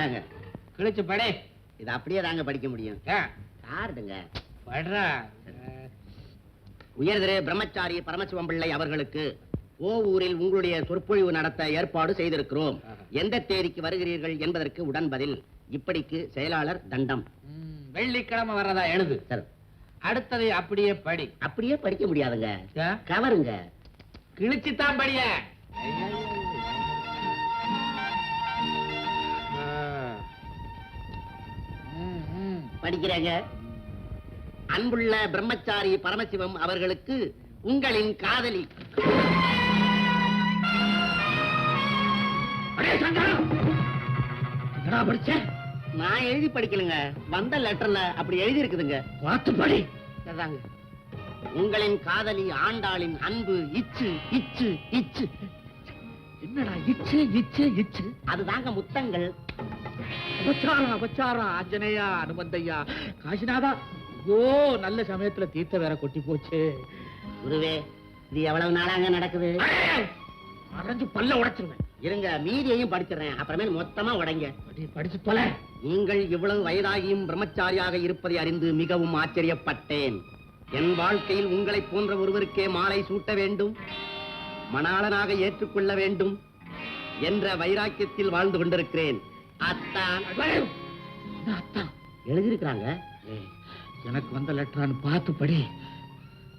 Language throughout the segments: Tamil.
இந்தாங்க கிழிச்சு படே. இது அப்படியே தாங்க படிக்க முடியும். யாருடுங்க படுறா. உயர்திரு பிரம்மச்சாரி பரமசிவம் பிள்ளை அவர்களுக்கு ஓவூரில் உங்களுடைய சொற்பொழிவு நடத்த ஏற்பாடு செய்திருக்கிறோம். எந்த தேதிக்கு வருகிறீர்கள் என்பதற்கு உடன் பதில் இப்படிக்கு செயலாளர் தண்டம். வெள்ளிக்கிழமை வர்றதா எழுது. சார். அடுத்தது அப்படியே படி. அப்படியே படிக்க முடியாதுங்க? கவருங்க. கிழிச்சு தான் படிய படிக்கிறேங்க. அன்புள்ள பிரம்மச்சாரி பரமசிவம் அவர்களுக்கு உங்களின் காதலி. படிச்ச? நான் எழுதி படிக்கலங்க. வந்த லெட்டர்ல அப்படி எழுதி இருக்குதுங்க பார்த்து படி. அதாங்க உங்களின் காதலி ஆண்டாளின் அன்பு இச்சு இச்சு இச்சு. என்னடா இச்சு இச்சு இச்சு? அதுதாங்க முத்தங்கள். அபச்சாரம் அபச்சாரம் ஆஞ்சநேயா அனுமந்தையா. காசிநாதா ஓ நல்ல சமயத்துல தீர்த்த வேற கொட்டி போச்சு. குருவே இது எவ்வளவு நாளாங்க நடக்குது? அரைஞ்சு பல்ல உடைச்சிருவேன். இருங்க மீதியையும் படிச்சிடுறேன். அப்புறமேல் மொத்தமா உடைங்க. படி படிச்சு தொலை. நீங்கள் இவ்வளவு வயதாகியும் பிரம்மச்சாரியாக இருப்பதை அறிந்து மிகவும் ஆச்சரியப்பட்டேன். என் வாழ்க்கையில் உங்களைப் போன்ற ஒருவருக்கே மாலை சூட்ட வேண்டும் மணாளனாக ஏற்றுக்கொள்ள வேண்டும் என்ற வைராக்கியத்தில் வாழ்ந்து கொண்டிருக்கிறேன். அத்தான். அத்தான் எழுதியிருக்கிறாங்க. எனக்கு வந்த லெட்டரான்னு பார்த்து படி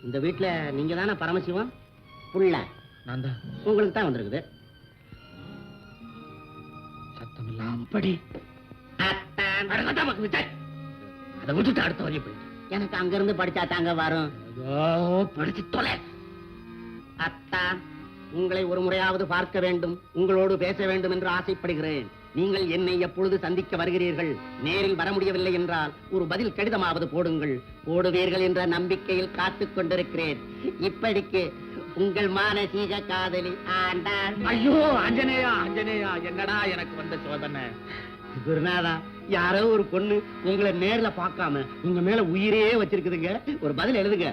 இந்த வீட்டுல நீங்க தானே பரமசிவம்? புள்ள. நான் தான். உங்களுக்கு தான் வந்திருக்குது. சத்தம் இல்லாம படி. அதை விட்டுட்டு அடுத்த வரி போயிட்டு எனக்கு அங்கிருந்து படிச்சா தாங்க வரும். படிச்சு தொலை. அத்தான். உங்களை ஒரு முறையாவது பார்க்க வேண்டும். உங்களோடு பேச வேண்டும் என்று ஆசைப்படுகிறேன். நீங்கள் என்னை எப்பொழுது சந்திக்க வருகிறீர்கள்? நேரில் வர முடியவில்லை என்றால் ஒரு பதில் கடிதமாவது போடுங்கள். போடுவீர்கள் என்ற நம்பிக்கையில் காத்துக் கொண்டிருக்கிறேன். இப்படிக்கு உங்கள் மானசீக காதலி ஆண்டாள். ஐயோ ஆஞ்சநேயா ஆஞ்சநேயா என்னடா எனக்கு வந்த சோதனை? குருநாதா யாரோ ஒரு பொண்ணு உங்களை நேர்ல பார்க்காம உங்க மேல உயிரே வச்சிருக்குதுங்க. ஒரு பதில் எழுதுங்க.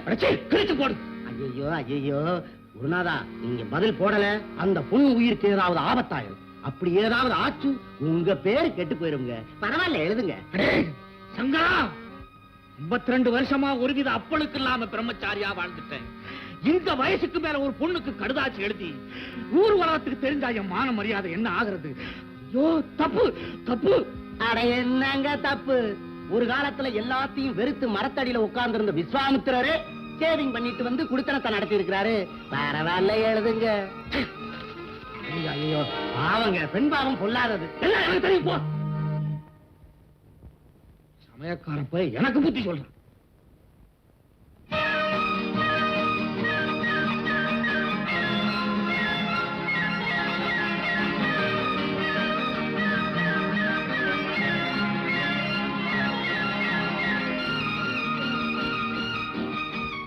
கிழிச்சு போடு. ஐயோ ஐயோ குருநாதா நீங்க பதில் போடல. அந்த பொண்ணு உயிருக்கு ஏதாவது ஆபத்தாயிரும். அப்படி ஏதாவது ஆச்சு உங்க பேரு கெட்டு போயிருங்க. பரவாயில்ல எழுதுங்க. சங்கரா 52 ரெண்டு வருஷமா ஒருவித அப்பளுக்கு இல்லாம பிரம்மச்சாரியா வாழ்ந்துட்டேன். இந்த வயசுக்கு மேல ஒரு பொண்ணுக்கு கடுதாச்சு எழுதி ஊர் உலகத்துக்கு தெரிஞ்சா என் மான மரியாதை என்ன ஆகுறது? ஐயோ தப்பு தப்பு. அட என்னங்க தப்பு? ஒரு காலத்துல எல்லாத்தையும் வெறுத்து மரத்தடியில உட்கார்ந்து இருந்த விஸ்வாமித்திரரே சேவிங் பண்ணிட்டு வந்து குடுத்தனத்தை நடத்தி இருக்கிறாரு பரவாயில்ல எழுதுங்க. ஐயோ, ஐயோ பாவங்க பெண் பாவம் பொல்லாதது. எல்லாம் எனக்கு தெரியும் போ. சமயக்கார போய் எனக்கு புத்தி சொல்றான்.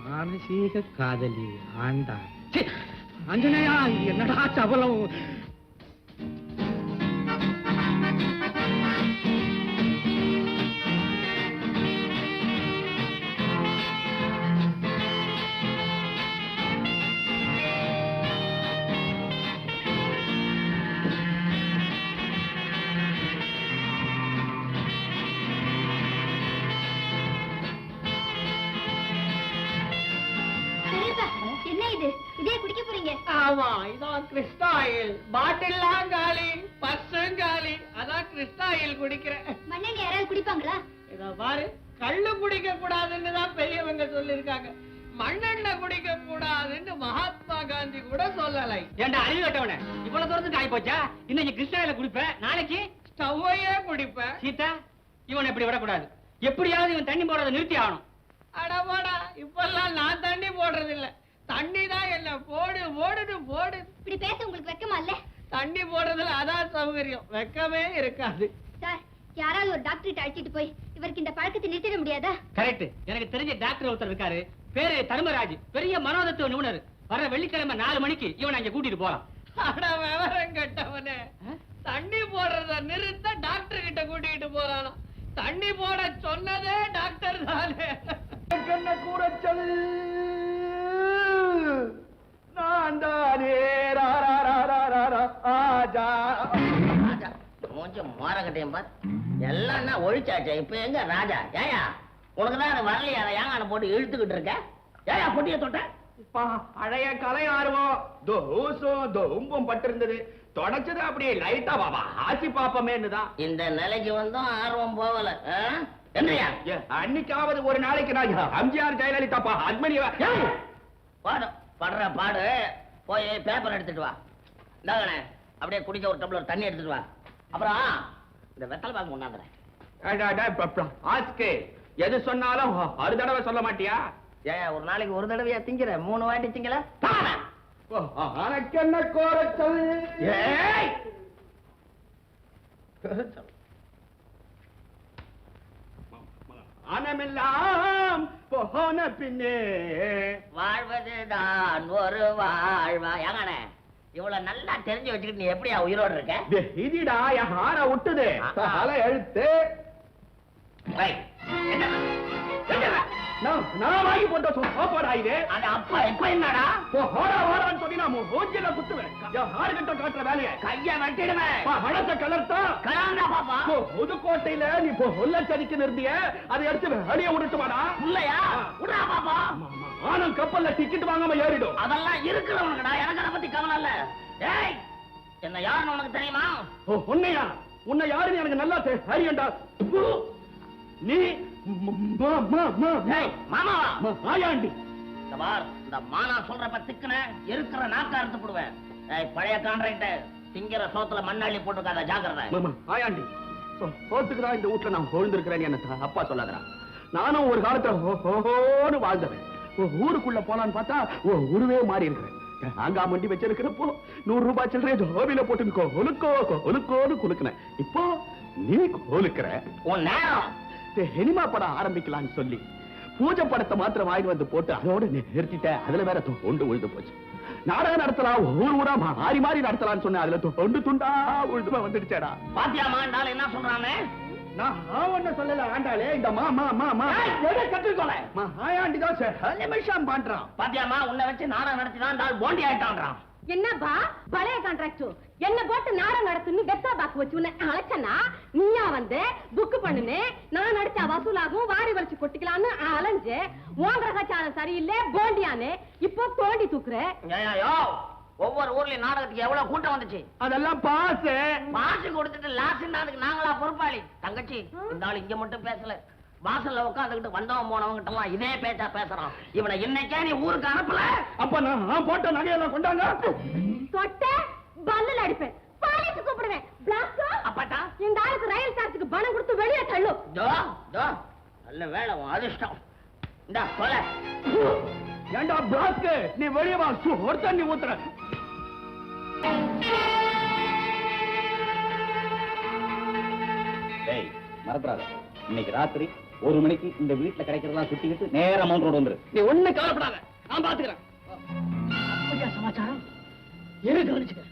மானசீக காதலி ஆண்டா ச்சே, ஆஞ்சநேயா இது ஆமா இதான் கிறிஸ்டாயில் பாட்டில்லாம் காலி பர்சும் காலி அதான் கிறிஸ்டாயில் குடிக்கிறேன் மண்ணெண்ணெய் யாராவது குடிப்பாங்களா? இத பாரு கள்ளு குடிக்க கூடாதுன்னு தான் பெரியவங்க சொல்லிருக்காங்க மண்ணெண்ணெய் குடிக்க கூடாதுன்னு மகாத்மா காந்தி கூட சொல்லலை. ஏண்டா அறிவு கட்டவன? இவ்வளவு தூரத்துக்கு ஆகி போச்சா இன்னைக்கு கிருஷ்ணாயில குடிப்பேன் நாளைக்கு? ஸ்டவ்வையே குடிப்பேன். சீதா இவனை இப்படி விடக்கூடாது. எப்படியாவது இவன் தண்ணி போடுறதை நிறுத்தி ஆகணும் அடமாடா இப்பெல்லாம் நான் தண்ணி போடுறது இல்ல தண்ணி தான் என்ன? போடு போடுன்னு போடு. இப்படி பேச உங்களுக்கு வெக்கமா இல்ல? தண்ணி போடுறதுல அதான் சௌகரியம். வெக்கமே இருக்காது. சார் யாராவது ஒரு டாக்டர் அழைச்சிட்டு போய் இவருக்கு இந்த பழக்கத்தை நிறுத்திட முடியாதா? கரெக்ட் எனக்கு தெரிஞ்ச டாக்டர் ஒருத்தர் இருக்காரு. பேரு தர்மராஜ். பெரிய மனோதத்துவ நிபுணர். வர வெள்ளிக்கிழமை நாலு மணிக்கு இவனை அங்க கூட்டிட்டு போலாம். அட விவரம் கெட்டவனே. தண்ணி போடுறத நிறுத்த டாக்டர் கிட்ட கூட்டிட்டு போறானா. தண்ணி போட சொன்னதே டாக்டர் தானே. கூட சொல்? நான் தானே ஆஜா. மூஞ்சி மோரக்கட்டையும் பார். எல்லாம் ஒழிச்சாச்சே இப்ப எங்க ராஜா? ஏயா உனக்கு தான் வரலையா ஏங்க போட்டு இழுத்துக்கிட்டு இருக்க? ஏயா பொட்டிய தொட்ட. பழைய கலை ஆர்வம். தோ ஊசும் தோ உம்பும் பட்டிருந்தது. தொடச்சது அப்படியே லைட்டா பாபா ஆசி பாப்பமேன்னு தான். இந்த நிலைக்கு வந்தும் ஆர்வம் போகல. ஏ, அன்னைக்காவது ஒரு நாளைக்கு நான் எம்ஜிஆர் ஜெயலலிதா பா அத்மனி பாடு படுற பாடு போய் பேப்பர் எடுத்துட்டு வா. இந்தாங்கண்ணே அப்படியே குடிக்க ஒரு டம்ளர் தண்ணி எடுத்துட்டு வா. அப்புறம் இந்த வெத்தலை பாக்கு கொண்டாந்துறேன். ஆஸ்கே எது சொன்னாலும் ஒரு தடவை சொல்ல மாட்டியா? ஏன் ஒரு நாளைக்கு ஒரு தடவையா திங்கிற? மூணு வாட்டி திங்கல? எனக்கு என்ன கோரச்சல்? ஏய்! மனமெல்லாம் போன பின்னே. வாழ்வதுதான் ஒரு வாழ்வா? ஏங்கண்ணே இவ்வளவு நல்லா தெரிஞ்சு வச்சுக்கிட்டு நீ எப்படியா உயிரோடு இருக்க? இதுடா என் ஹார விட்டுது தலை எழுத்து? நான் வாங்கி போட்ட சோப்பாடா இது அது அப்பா இப்ப என்னடா? ஹோரா ஹோரான்னு சொல்லி நான் மூஞ்சில குத்துவேன். என் ஹாரு கிட்ட காட்டுற வேலையை? கைய வெட்டிடுவேன் வளர்த்த கலர்த்தா? கலாண்டா பாப்பா. புதுக்கோட்டையில நீ இப்போ உள்ளச்சடிக்கு நிறுத்திய. அதை எடுத்து வெளியே விட்டுட்டுமாடா இல்லையா விடுறா பாப்பா. ஆனும் கப்பல்ல டிக்கெட் வாங்காம ஏறிடும். அதெல்லாம் இருக்கிறவனுக்குடா எனக்கு அதை பத்தி கவலை இல்ல. ஏய் என்ன யாருன்னு உனக்கு தெரியுமா? உன்னையா? உன்னை யாருன்னு எனக்கு நல்லா தெரியண்டா நீ ம- ம- ம- ம- ஏய் மாமாவா ம- ஆயாண்டி இந்த பார் இந்த மானா சொல்றப்ப திக்குன இருக்கிற நாக்க அறுத்து போடுவேன். பழைய கான்ட்ராக்டர் திங்கிற சோத்துல மண்ணாளி போட்டுக்காத ஜாக்கிரதை. மாமா, ஆயாண்டி சோ- சோத்துக்கு தான் இந்த வீட்டுல நான் விழுந்திருக்கிறேன்னு என்ன அப்பா சொல்லாதடா. நானும் ஒரு காலத்துல வாழ்ந்தவன். ஊருக்குள்ள போலான்னு பார்த்தா உருவே மாறி இருக்கிறேன். அங்கா மண்டி வச்சிருக்கிறப்போ நூறு ரூபாய் சில்லறை ஜோபில போட்டு கொலுக்கோ கொலுக்கோன்னு குலுக்குனேன். இப்போ நீ கொலுக்கிற உன் நேரம். சினிமா படம் ஆரம்பிக்கலாம்னு சொல்லி. பூஜை படத்தை மாத்திரம் வாங்கி வந்து போட்டு அதோட நிறுத்திட்டேன். அதுல வேற தொண்டு விழுந்து போச்சு. நாடகம் நடத்தலாம் ஊர் ஊரா மாறி மாறி நடத்தலாம்னு சொன்னேன். அதுல தொண்டு துண்டா விழுதுமா வந்துடுச்சேடா. பாத்தியா மாண்டாள் என்ன சொல்றானே? நான் ஒண்ணு சொல்லல ஆண்டாளே. இந்த மா மா மா மா. எதை கற்றுக்கொலை மா ஆயாண்டி தான் நிமிஷம் பண்றான். பாத்தியாமா உன்னை வச்சு நாடகம் ஆள் போண்டி ஆயிட்டான்றான். என்னப்பா? பழைய கான்ட்ராக்ட் என்ன போட்டு நாடகம் நடத்துன்னு வெத்தா பாக்கு வச்சு உன்னை அழைச்சனா நீயா வந்து புக் பண்ணுனே நான் நடிச்சா வசூலாகும் வாரி வலிச்சு கொட்டிக்கலாம்னு அலைஞ்சு உன் கிரகச்சாரம் சரியில்லை போண்டியானே இப்போ தோண்டி தூக்குற. ஒவ்வொரு ஊர்லயும் நாடகத்துக்கு எவ்வளவு கூட்டம் வந்துச்சு? அதெல்லாம் பாசு. மாசு கொடுத்துட்டு லாஸ்ட் அதுக்கு நாங்களா பொறுப்பாளி. தங்கச்சி இந்த ஆள் இங்க மட்டும் பேசல. வாசல்ல உட்காந்துக்கிட்டு வந்தவன் போனவங்க கிட்ட எல்லாம் இதே பேச்சா பேசுறான். இவனை இன்னைக்கே நீ ஊருக்கு அனுப்பல. அப்ப நான் போட்ட நகையெல்லாம் கொண்டாங்க. தொட்ட? பல்லுல அடிப்பேன். பாலிஸ் கூப்பிடுவேன். பிளாஸ்டோ அப்பாட்டா இந்த ஆளுக்கு ரயில் சார்ஜுக்கு பணம் கொடுத்து வெளியே தள்ளும். ஜோ ஜோ நல்ல வேலை உன் அதிர்ஷ்டம். இந்தா சொல்ல ஏண்டா பிளாஸ்க்கு நீ வெளியே வா. சு, ஒரு தண்ணி ஊத்துற டேய் மறந்துடாத. இன்னைக்கு ராத்திரி ஒரு மணிக்கு இந்த வீட்டுல கிடைக்கிறதெல்லாம் சுத்திக்கிட்டு நேரா மவுண்ட் ரோடு வந்துரு. நீ ஒண்ணு கவலைப்படாத. நான் பாத்துக்கிறேன். அப்படியா சமாச்சாரம்? எது கவனிச்சுக்கிறேன்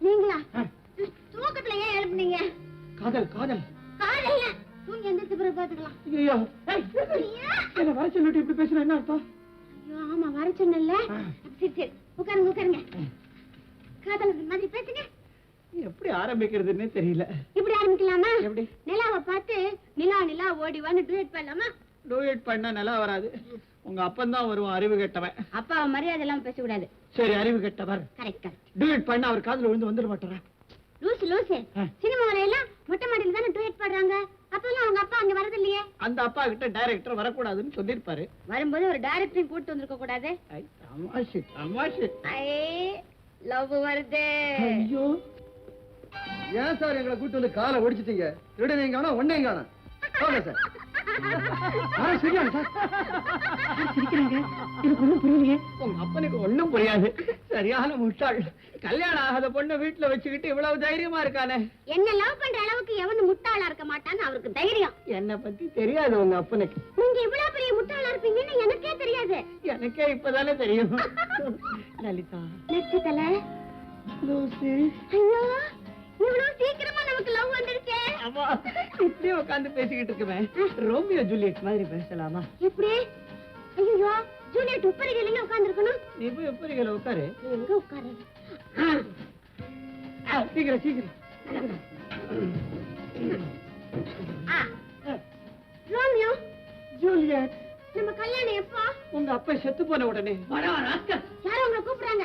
நீங்களா தூக்கத்துல ஏன் எழுப்புனீங்க காதல் காதல் தூங்கி பிறகு பாத்துக்கலாம் ஐயோ என்ன வர சொல்லிட்டு இப்படி என்ன அர்த்தம் ஐயோ ஆமா வர சொன்னல சரி சரி உட்காருங்க உட்காருங்க காதல் மாதிரி பேசுங்க எப்படி ஆரம்பிக்கிறதுன்னு தெரியல இப்படி ஆரம்பிக்கலாமா எப்படி? நிலாவை பார்த்து நிலா நிலா ஓடி வந்து டூயட் பண்ணலாமா டூயட் பண்ணா நல்லா வராது உங்க அப்பன் தான் வருவான் அறிவு கெட்டவன். அப்பா மரியாதை எல்லாம் பேசக்கூடாது. சரி அறிவு கெட்டவர். கரெக்ட் கரெக்ட் டூயட் பண்ண அவர் காதுல விழுந்து வந்துட மாட்டாரா? லூசு லூசு. ஆ. சினிமாவில எல்லாம் மொட்டை மாடியில தானே டூயட் பாடுறாங்க? அப்பெல்லாம் அவங்க அப்பா அங்க வரது இல்லையே? அந்த அப்பா கிட்ட டைரக்டர் வரக்கூடாதுன்னு சொல்லிருப்பாரு வரும்போது ஒரு டைரக்டரையும் கூட்டு வந்திருக்க கூடாது. தமாஷு தமாஷு. லவ் வருது. ஐயோ. ஏன் சார் எங்களை கூட்டு வந்து காலை ஒடிச்சிட்டீங்க? திருட நீங்க வேணா ஒன்னே காணும் போங்க சார். உங்க அப்பனுக்கு ஒண்ணும் புரியாது. சரியான முட்டாள். கல்யாணம் ஆகாத பொண்ணை வீட்டுல வச்சுக்கிட்டு இவ்வளவு தைரியமா இருக்கானே. என்ன லவ் பண்ற அளவுக்கு எவனும் முட்டாளா இருக்க மாட்டான்னு அவருக்கு தைரியம். என்ன பத்தி தெரியாது உங்க அப்பனுக்கு. நீங்க இவ்வளவு பெரிய முட்டாளா இருப்பீங்கன்னு எனக்கே தெரியாது. எனக்கே இப்பதானே தெரியும். லலிதா. லூசு. ஐயோ இவ்வளவு சீக்கிரமா நமக்கு லவ் வந்துருச்சே அம்மா இப்படியே உட்காந்து பேசிக்கிட்டு இருக்குமே. ரோமியோ ஜூலியட் மாதிரி பேசலாமா? எப்படி ஐயோ ஜூலியட் உப்பரிகள் உட்கார்ந்து இருக்கணும் நீ போய் எப்படிகளை உட்காரு. எங்க உட்காரு ஆ, சீக்கிரம் சீக்கிரம். Romeo Juliet. நம்ம கல்யாணம் எப்போ? உங்க அப்பா செத்து போன உடனே. யாரும் உங்களை கூப்பிடுறாங்க.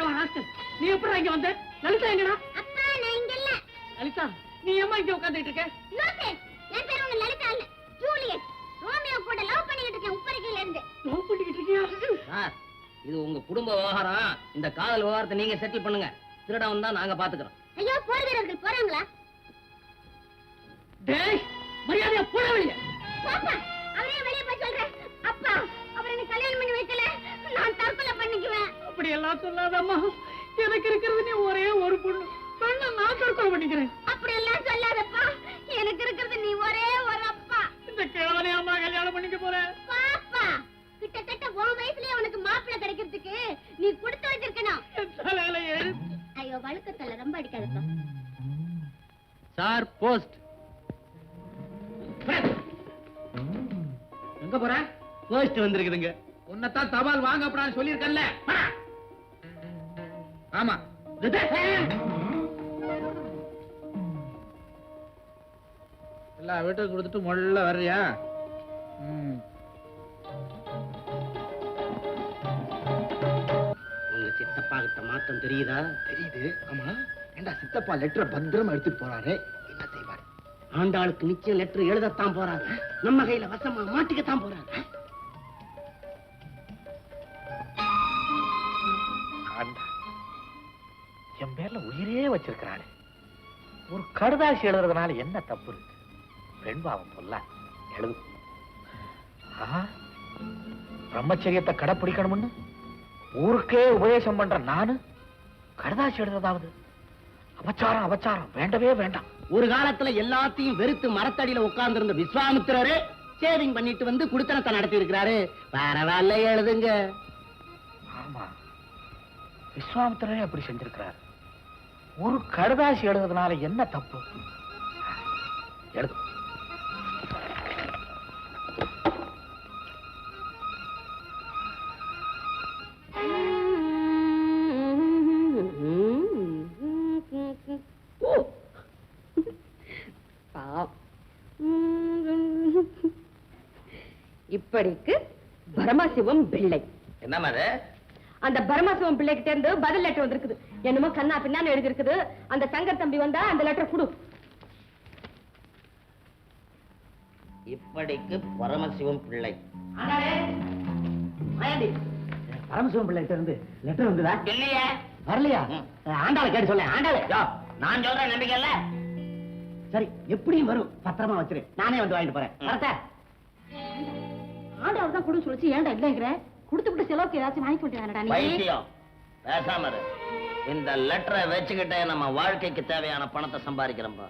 நீ எப்படி இங்க வந்த? லலிதா எங்கடா? அப்பா நான் இங்க இல்ல. லலிதா நீ ஏமா இங்க உட்காந்துட்டு இருக்க? லோகே என் பேர் ஒண்ணு லலிதா இல்ல ஜூலியட். ரோமியோ கூட லவ் பண்ணிட்டு இருக்கேன் உப்பரிகையில இருந்து. லவ் பண்ணிக்கிட்டு இருக்கியா? சார் இது உங்க குடும்ப விவகாரம். இந்த காதல் விவகாரத்தை நீங்க செட்டில் பண்ணுங்க. திருடம் தான் நாங்க பாத்துக்கிறோம். ஐயோ போர் வீரர்கள் போறாங்களா? டேய் மரியாதையா போட வெளியே. பாப்பா அவரே வெளிய போய் சொல்றேன். அப்பா அவர் எனக்கு கல்யாணம் பண்ணி வைக்கல. நான் தற்கொலை பண்ணிக்குவேன். அப்படி எல்லாம் சொல்லாதம்மா. எனக்கு இருக்கிறது நீ ஒரே ஒரு பொண்ணு. பெண்ணை நான் தற்கொலை பண்ணிக்கிறேன். அப்படி எல்லாம் சொல்லாதப்பா. எனக்கு இருக்கிறது நீ ஒரே ஒரு அப்பா. இந்த கிழவனை அம்மா கல்யாணம் பண்ணிக்க போறேன் பாப்பா கிட்டத்தட்ட உன் வயசுலயே உனக்கு மாப்பிள்ளை கிடைக்கிறதுக்கு நீ கொடுத்து வச்சிருக்கணும். ஐயோ வழுக்கத்தல ரொம்ப அடிக்காதப்பா. Sir post. எங்க போற? போஸ்ட் வந்திருக்குதுங்க. உன்னைத்தான் தபால் வாங்க அப்படான்னு சொல்லியிருக்கேன்ல போடா. ஆமா. எல்லா வீட்டுக்கு கொடுத்துட்டு முள்ள வர்றியா. உங்க சித்தப்பா கிட்ட மாற்றம் தெரியுதா? தெரியுது. ஆமா. ஏண்டா சித்தப்பா லெட்டர் பத்திரமா எடுத்துட்டு போறாரு? என்ன செய்வாரு? ஆண்டாளுக்கு நிச்சயம் லெட்டர் எழுதத்தான் போறாங்க. நம்ம கையில வசமா மாட்டிக்கத்தான் போறாங்க. ஆண்டா என் பேர்ல உயிரே வச்சிருக்கிறானே ஒரு கடுதாசி எழுதுறதுனால என்ன தப்பு இருக்கு? பெண் பாவம் சொல்ல எழுது. பிரம்மச்சரியத்தை கடைப்பிடிக்கணும்னு? ஊருக்கே உபதேசம் பண்ற நானு? கடுதாசி எழுதுறதாவது? அபச்சாரம் அபச்சாரம். வேண்டவே வேண்டாம். ஒரு காலத்துல எல்லாத்தையும் வெறுத்து மரத்தடியில உட்கார்ந்து இருந்த விஸ்வாமித்திரரு சேவிங் பண்ணிட்டு வந்து குடுத்தனத்தை நடத்தி இருக்கிறாரு பரவாயில்ல எழுதுங்க. விஸ்வாமித்திரரே அப்படி செஞ்சிருக்கிறார். ஒரு கடுதாசி எழுதுறதுனால என்ன தப்பு? எழுது. இப்படிக்கு பரமசிவம் பிள்ளை என்ன மாதிரி அந்த பரமசிவம் பிள்ளைகிட்ட இருந்து பதில் லெட்டர் வந்திருக்குது. என்னமோ கண்ணா பின்னான்னு எழுதி இருக்குது அந்த சங்கர் தம்பி வந்தா அந்த லெட்டர் கொடு. இப்படிக்கு பரமசிவம் பிள்ளை. பரமசிவம் பிள்ளைகிட்ட இருந்து லெட்டர் வந்ததா? இல்லையே. வரலையா? ஆண்டாளை கேட்டு சொல்ல ஆண்டாளை. நான் சொல்றேன் நம்பிக்கை இல்ல சரி எப்படியும் வரும். பத்திரமா வச்சிரு. நானே வந்து வாங்கிட்டு போறேன்? ஆண்டவர் தான் கொடு சொல்லிச்சு. ஏன்டா இல்லைங்கிற கொடுத்து விட்டு செலவுக்கு ஏதாச்சும் வாங்கி கொண்டு நீ. பைத்தியம் பேசாம இந்த லெட்டரை வச்சுக்கிட்டே நம்ம வாழ்க்கைக்கு தேவையான பணத்தை சம்பாதிக்கிறோம்பா